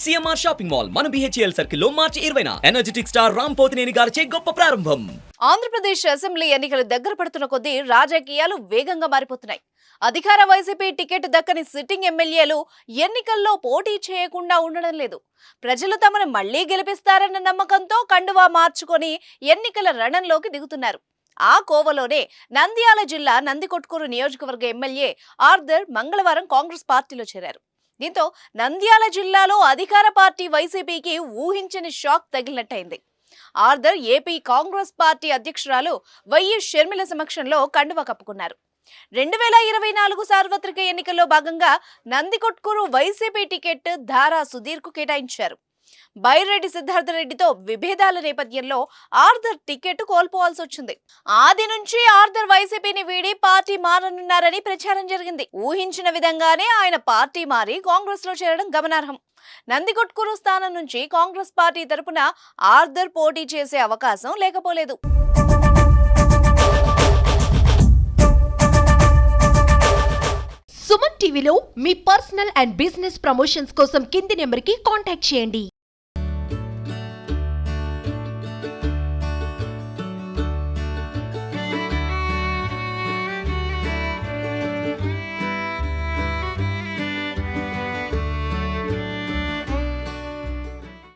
CMR shopping mall మన BHEL సర్కిల్లో మార్చి ఇరవైన. ఎనర్జెటిక్ స్టార్ రామ్ పోతినేని గారిచే గొప్ప ప్రారంభం. ఆంధ్రప్రదేశ్ అసెంబ్లీ ఎన్నికలు దగ్గర పడుతున్న కొద్దీ రాజకీయాలు వేగంగా మారిపోతున్నాయి. అధికార వైసీపీ టికెట్ దక్కని సిట్టింగ్ ఎమ్మెల్యేలు ఎన్నికల్లో పోటీ చేయకుండా ఉండడం లేదు. ప్రజలు తమను మళ్ళీ గెలిపిస్తారన్న నమ్మకంతో కండువా మార్చుకొని ఎన్నికల రణంలోకి దిగుతున్నారు. ఆ కోవలోనే నంద్యాల జిల్లా నందికొట్కూరు నియోజకవర్గ ఎమ్మెల్యే ఆర్దర్ మంగళవారం కాంగ్రెస్ పార్టీలో చేరారు. దీంతో నంద్యాల జిల్లాలో అధికార పార్టీ వైసీపీకి ఊహించని షాక్ తగిలినట్టయింది. ఆర్దర్ ఏపీ కాంగ్రెస్ పార్టీ అధ్యక్షురాలు వైఎస్ షర్మిల సమక్షంలో కండువ కప్పుకున్నారు. రెండు వేల ఇరవై నాలుగు సార్వత్రిక ఎన్నికల్లో భాగంగా నందికొట్కూరు వైసీపీ టికెట్ ధారా సుధీర్కు కేటాయించారు. బైరెడ్డి సిద్ధార్థ రెడ్డితో విభేదాల నేపథ్యంలో ఆర్థర్ టికెట్ కోల్పోవాల్సి వచ్చింది. ఆది నుంచి ఆర్థర్ వైసీపీని వీడి పార్టీ మారనున్నారని ప్రచారం జరిగింది. ఊహించిన విధంగానే ఆయన పార్టీ మారి కాంగ్రెస్లో చేరడం గమనార్హం. నందికొట్కూరు స్థానం నుంచి కాంగ్రెస్ పార్టీ తరపున ఆర్థర్ పోటీ చేసే అవకాశం లేకపోలేదు. సుమన్ టీవీలో మీ పర్సనల్ అండ్ బిజినెస్ ప్రమోషన్స్ కోసం కింది నెంబర్కి కాంటాక్ట్ చేయండి.